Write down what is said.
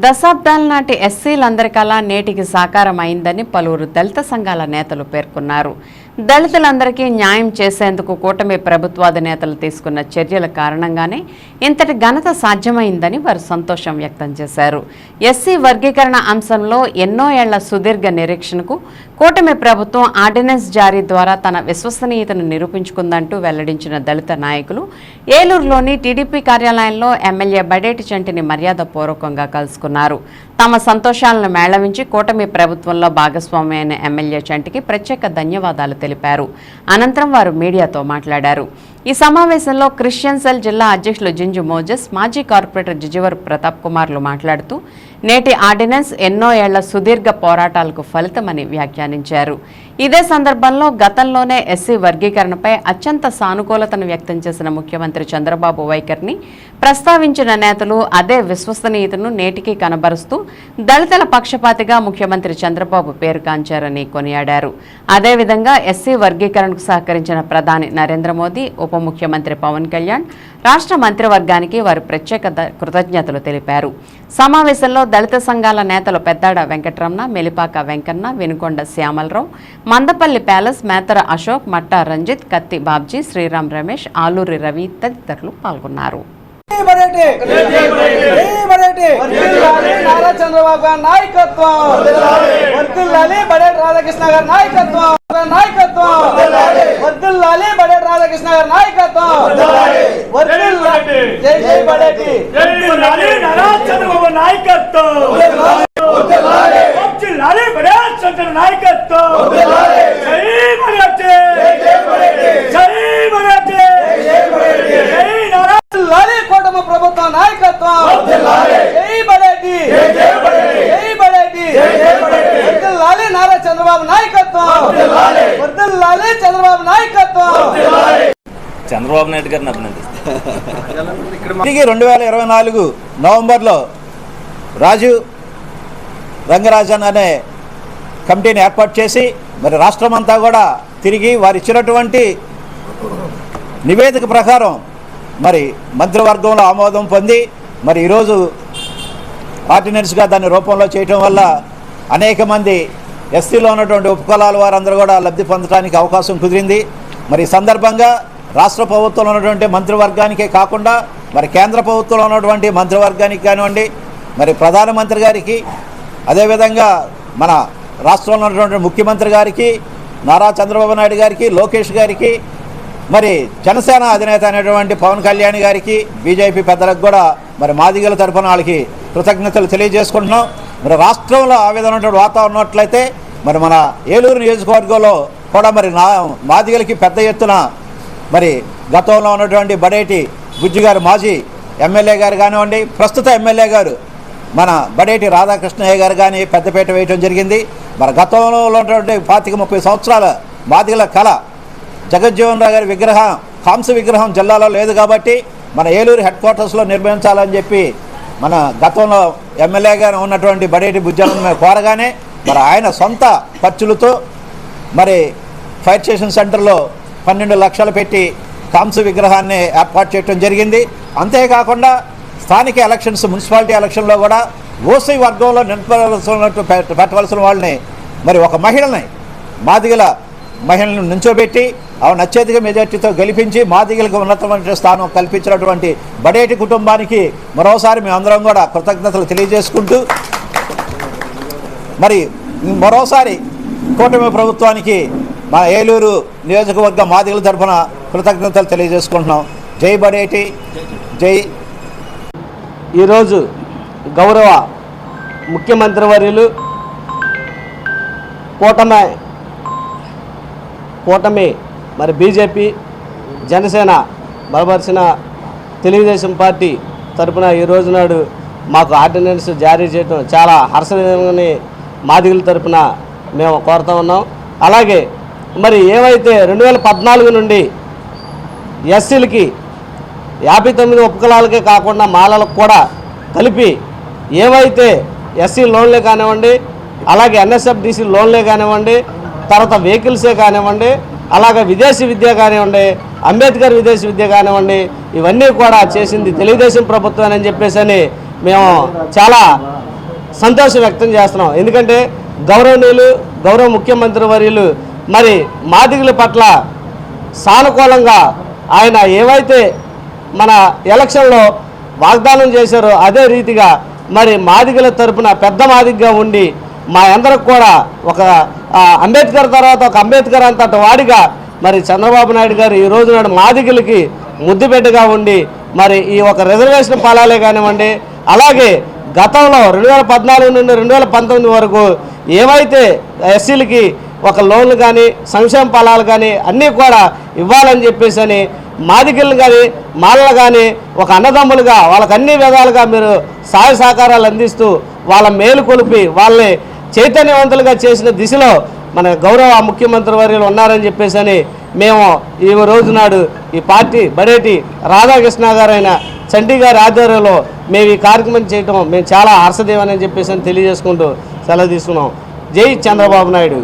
దశాబ్దాల నాటి ఎస్సీలందరి కళ నేటికి సాకారం అయిందని పలువురు దళిత సంఘాల నేతలు పేర్కొన్నారు. దళితులందరికీ న్యాయం చేసేందుకు కూటమి ప్రభుత్వాధినేతలు తీసుకున్న చర్యల కారణంగానే ఇంతటి ఘనత సాధ్యమైందని వారు సంతోషం వ్యక్తం చేశారు. ఎస్సీ వర్గీకరణ అంశంలో ఎన్నో ఏళ్ళ సుదీర్ఘ నిరీక్షణకు కూటమి ప్రభుత్వం ఆర్డినెన్స్ జారీ ద్వారా తన విశ్వసనీయతను నిరూపించుకుందంటూ వెల్లడించిన దళిత నాయకులు ఏలూరులోని టీడీపీ కార్యాలయంలో ఎమ్మెల్యే బడేటి చంటిని మర్యాదపూర్వకంగా కలుసుకున్నారు. తమ సంతోషాలను మేళవించి కూటమి ప్రభుత్వంలో భాగస్వామ్యమైన ఎమ్మెల్యే చంటికి ప్రత్యేక ధన్యవాదాలు తెలిపారు. అనంతరం వారు మీడియాతో మాట్లాడారు. ఈ సమావేశంలో క్రిస్టియన్ సెల్ జిల్లా అధ్యక్షులు జింజు మోజస్ మాజీ కార్పొరేటర్ జిజివర్ ప్రతాప్ కుమార్లు మాట్లాడుతూ నేటి ఆర్డినెన్స్ ఎన్నో ఏళ్ళ సుదీర్ఘ పోరాటాలకు ఫలితమని వ్యాఖ్యానించారు. ఇదే సందర్భంలో గతంలోనే ఎస్సీ వర్గీకరణపై అత్యంత సానుకూలతను వ్యక్తం చేసిన ముఖ్యమంత్రి చంద్రబాబు వైఖరిని ప్రస్తావించిన నేతలు అదే విశ్వసనీయతను నేటికి కనబరుస్తూ దళితుల పక్షపాతిగా ముఖ్యమంత్రి చంద్రబాబు పేరు కాంచారని కొనియాడారు. అదేవిధంగా ఎస్సీ వర్గీకరణకు సహకరించిన ప్రధాని నరేంద్ర మోదీ ఉప ఉప ముఖ్యమంత్రి పవన్ కళ్యాణ్ రాష్ట్ర మంత్రివర్గానికి వారు ప్రత్యేక కృతజ్ఞతలు తెలిపారు. సమావేశంలో దళిత సంఘాల నేతలు పెద్దాడ వెంకటరమణ మెలిపాక వెంకన్న వెనుకొండ శ్యామలరావు మందపల్లి ప్యాలెస్ మేతర అశోక్ మట్టా రంజిత్ కత్తి బాబ్జీ శ్రీరామ్ రమేష్ ఆలూరి రవి తదితరులు పాల్గొన్నారు. నారా చంద్రబాబు గారి నాయకత్వం. వర్దిల్లాలి బడేటి రాధాకృష్ణ గారి నాయకత్వం. నాయకత్వం వర్దిల్లాలి బడేటి రాధాకృష్ణ గారి నాయకత్వం. వర్దిల్లాలి జై జై బడేటి. నారా చంద్రబాబు నాయకత్వం. చంద్ర నాయకత్వం జై బడాజ్ జై బడాజ్ జై నారా వర్ధిల్లాలి కూటమి ప్రభుత్వ నాయకత్వం జై బడేటి జై బడేటి వర్దిల్లాలి నారా చంద్రబాబు నాయకత్వం వర్దిల్లాలి చంద్రబాబు నాయకత్వం చంద్రబాబు నాయుడు గారిని అభినందిస్తాను తిరిగి రెండు వేల ఇరవై నాలుగు నవంబర్లో రాజీవ్ రంగరాజన్ అనే కమిటీని ఏర్పాటు చేసి మరి రాష్ట్రం అంతా కూడా తిరిగి వారు ఇచ్చినటువంటి నివేదిక ప్రకారం మరి మంత్రివర్గంలో ఆమోదం పొంది మరి ఈరోజు ఆర్డినెన్స్గా దాన్ని రూపంలో చేయటం వల్ల అనేక మంది ఎస్సీలో ఉన్నటువంటి ఉపకులాల వారందరూ కూడా లబ్ధి పొందడానికి అవకాశం కుదిరింది. మరి సందర్భంగా రాష్ట్ర ప్రభుత్వంలో ఉన్నటువంటి మంత్రివర్గానికే కాకుండా మరి కేంద్ర ప్రభుత్వంలో ఉన్నటువంటి మంత్రివర్గానికి కానివ్వండి మరి ప్రధానమంత్రి గారికి అదేవిధంగా మన రాష్ట్రంలో ఉన్నటువంటి ముఖ్యమంత్రి గారికి నారా చంద్రబాబు నాయుడు గారికి లోకేష్ గారికి మరి జనసేన అధినేత అనేటువంటి పవన్ కళ్యాణ్ గారికి బీజేపీ పెద్దలకు కూడా మరి మాదిగల తరఫున వాళ్ళకి కృతజ్ఞతలు తెలియజేసుకుంటున్నాం. మరి రాష్ట్రంలో ఆ విధమైనటువంటి వాతావరణం ఉన్నట్లయితే మరి మన ఏలూరు నియోజకవర్గంలో కూడా మరి నా మాదిగలకి పెద్ద ఎత్తున మరి గతంలో ఉన్నటువంటి బడేటి బుజ్జి గారు మాజీ ఎమ్మెల్యే గారు కానివ్వండి ప్రస్తుత ఎమ్మెల్యే గారు మన బడేటి రాధాకృష్ణయ్య గారు కానీ పెద్దపేట వేయటం జరిగింది. మరి గతంలో ఉన్నటువంటి పాతిక ముప్పై సంవత్సరాల మాదిగల కళ జగజ్జీవన్ రావు గారి విగ్రహం కాంస విగ్రహం జిల్లాలో లేదు కాబట్టి మన ఏలూరు హెడ్ క్వార్టర్స్లో నిర్మించాలని చెప్పి మన గతంలో ఎమ్మెల్యే గారు ఉన్నటువంటి బడేటి బుజ్జలను కోరగానే మరి ఆయన సొంత ఖర్చులతో మరి ఫైర్ స్టేషన్ సెంటర్లో పన్నెండు లక్షలు పెట్టి కాంస విగ్రహాన్ని ఏర్పాటు చేయడం జరిగింది. అంతేకాకుండా స్థానిక ఎలక్షన్స్ మున్సిపాలిటీ ఎలక్షన్లో కూడా ఓసీ వర్గంలో నిలబడవలసినట్టు పెట్ట- పెట్టవలసిన వాళ్ళని మరి ఒక మహిళని మాదిగల మహిళలను నించోబెట్టి ఆవిడ అత్యధిక మెజార్టీతో గెలిపించి మాదిగలకు ఉన్నతమైన స్థానం కల్పించినటువంటి బడేటి కుటుంబానికి మరోసారి మేమందరం కూడా కృతజ్ఞతలు తెలియజేసుకుంటూ మరి మరోసారి కూటమి ప్రభుత్వానికి మా ఏలూరు నియోజకవర్గ మాదిగల తరఫున కృతజ్ఞతలు తెలియజేసుకుంటున్నాం. జై బడేటి జై. ఈరోజు గౌరవ ముఖ్యమంత్రి వర్యులు కూటమి కూటమి మరి బీజేపీ జనసేన బలపరిచిన తెలుగుదేశం పార్టీ తరపున ఈ రోజు నాడు మాకు ఆర్డినెన్స్ జారీ చేయడం చాలా హర్షణీయమని మాదిగల తరపున మేము కోరుతా ఉన్నాం. అలాగే మరి ఏవైతే రెండు వేల పద్నాలుగు నుండి ఎస్సీలకి యాభై తొమ్మిది ఉపకులాలకే కాకుండా మాలలకు కూడా కలిపి ఏవైతే ఎస్సీ లోన్లే కానివ్వండి అలాగే ఎన్ఎస్ఎఫ్డిసి లోన్లే కానివ్వండి తర్వాత వెహికల్సే కానివ్వండి అలాగే విదేశీ విద్య కానివ్వండి అంబేద్కర్ విదేశీ విద్య కానివ్వండి ఇవన్నీ కూడా చేసింది తెలుగుదేశం ప్రభుత్వం అని చెప్పేసి అని మేము చాలా సంతోషం వ్యక్తం చేస్తున్నాం. ఎందుకంటే గౌరవనీయులు గౌరవ ముఖ్యమంత్రి వర్యులు మరి మాదిగుల పట్ల సానుకూలంగా ఆయన ఏవైతే మన ఎలక్షన్లో వాగ్దానం చేశారో అదే రీతిగా మరి మాదిగల తరపున పెద్ద మాదిగ్గా ఉండి మా అందరికి కూడా ఒక అంబేద్కర్ తర్వాత ఒక అంబేద్కర్ అంతటి వాడిగా మరి చంద్రబాబు నాయుడు గారు ఈ రోజు నాడు మాదిగలకి ముద్దుబిడ్డగా ఉండి మరి ఈ ఒక రిజర్వేషన్ పాలాలే కానివ్వండి అలాగే గతంలో రెండు వేల పద్నాలుగు నుండి రెండు వేల పంతొమ్మిది వరకు ఏవైతే ఎస్సీలకి ఒక లోన్లు కానీ సంక్షేమ ఫలాలు కానీ అన్నీ కూడా ఇవ్వాలని చెప్పేసి అని మాదిగలను కానీ మాలలు కానీ ఒక అన్నదమ్ములుగా వాళ్ళకి అన్ని విధాలుగా మీరు సహాయ సహకారాలు అందిస్తూ వాళ్ళ మేలు కొలిపి వాళ్ళని చైతన్యవంతులుగా చేసిన దిశలో మన గౌరవ ముఖ్యమంత్రి వర్యులు ఉన్నారని చెప్పేసి అని మేము ఈ రోజు నాడు ఈ పార్టీ బడేటి రాధాకృష్ణ గారైన చంటి గారి ఆధ్వర్యంలో మేము ఈ కార్యక్రమం చేయటం మేము చాలా హర్షదేవని చెప్పేసి అని తెలియజేసుకుంటూ సెలవు తీసుకున్నాం. జై చంద్రబాబు నాయుడు.